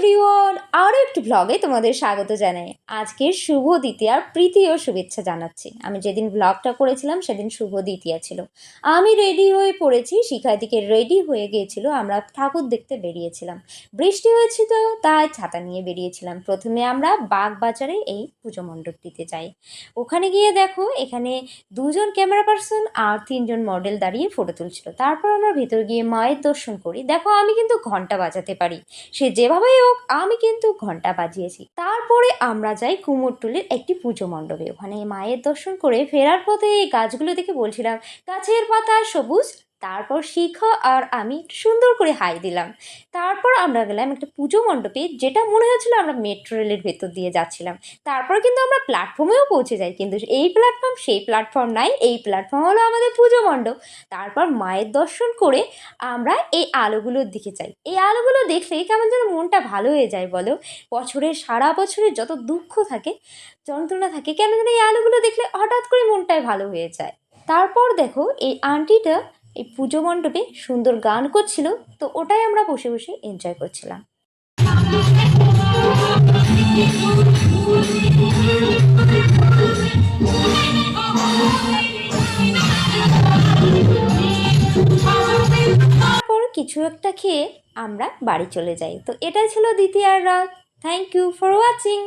Everyone আরও একটি ব্লগে তোমাদের স্বাগত জানাই। আজকের শুভ দ্বিতীয়ার প্রীতি ও শুভেচ্ছা জানাচ্ছি। আমি যেদিন ব্লগটা করেছিলাম, সেদিন শুভ দ্বিতীয়া ছিল। আমি রেডি হয়ে পড়েছি শিখা দিকে রেডি হয়ে গিয়েছিল, আমরা ঠাকুর দেখতে বেরিয়েছিলাম। বৃষ্টি হয়েছিল তাই ছাতা নিয়ে বেরিয়েছিলাম। প্রথমে আমরা বাগবাজারে এই পুজো মণ্ডপটিতে যাই। ওখানে গিয়ে দেখো, এখানে দুজন ক্যামেরা পার্সন আর তিনজন মডেল দাঁড়িয়ে ফটো তুলছিল। তারপর আমরা ভেতর গিয়ে মায়ের দর্শন করি। দেখো, আমি কিন্তু ঘণ্টা বাজাতে পারি। সে যেভাবেই হোক, আমি কিন্তু ঘণ্টা বাজিয়েছি। তারপরে আমরা যাই কুমোরটুলির একটি পুজো মণ্ডপে। ওখানে মায়ের দর্শন করে ফেরার পথে এই গাছগুলো দেখে বলছিলাম, গাছের পাতা সবুজ তারপর শিখা আর আমি সুন্দর করে হাই দিলাম। তারপর আমরা গেলাম একটা পুজো মণ্ডপে, যেটা মনে হচ্ছিল আমরা মেট্রো রেলের ভেতর দিয়ে যাচ্ছিলাম। তারপর কিন্তু আমরা প্ল্যাটফর্মেও পৌঁছে যাই, কিন্তু এই প্ল্যাটফর্ম সেই প্ল্যাটফর্ম নাই, এই প্ল্যাটফর্ম হলো আমাদের পুজো মণ্ডপ। তারপর মায়ের দর্শন করে আমরা এই আলোগুলোর দিকে যাই। এই আলোগুলো দেখলে কেমন যেন মনটা ভালো হয়ে যায় বলো? বছরের, সারা বছরের যত দুঃখ থাকে, যন্ত্রণা থাকে কেন যেন এই আলোগুলো দেখলে হঠাৎ করে মনটাই ভালো হয়ে যায়। তারপর দেখো, এই আন্টিটা এই পুজো মণ্ডপে সুন্দর গান করছিল, তো ওটাই আমরা বসে বসে এনজয় করছিলাম। তারপর কিছু একটা খেয়ে আমরা বাড়ি চলে যাই। তো এটাই ছিল দ্বিতীয় রাত। Thank you for watching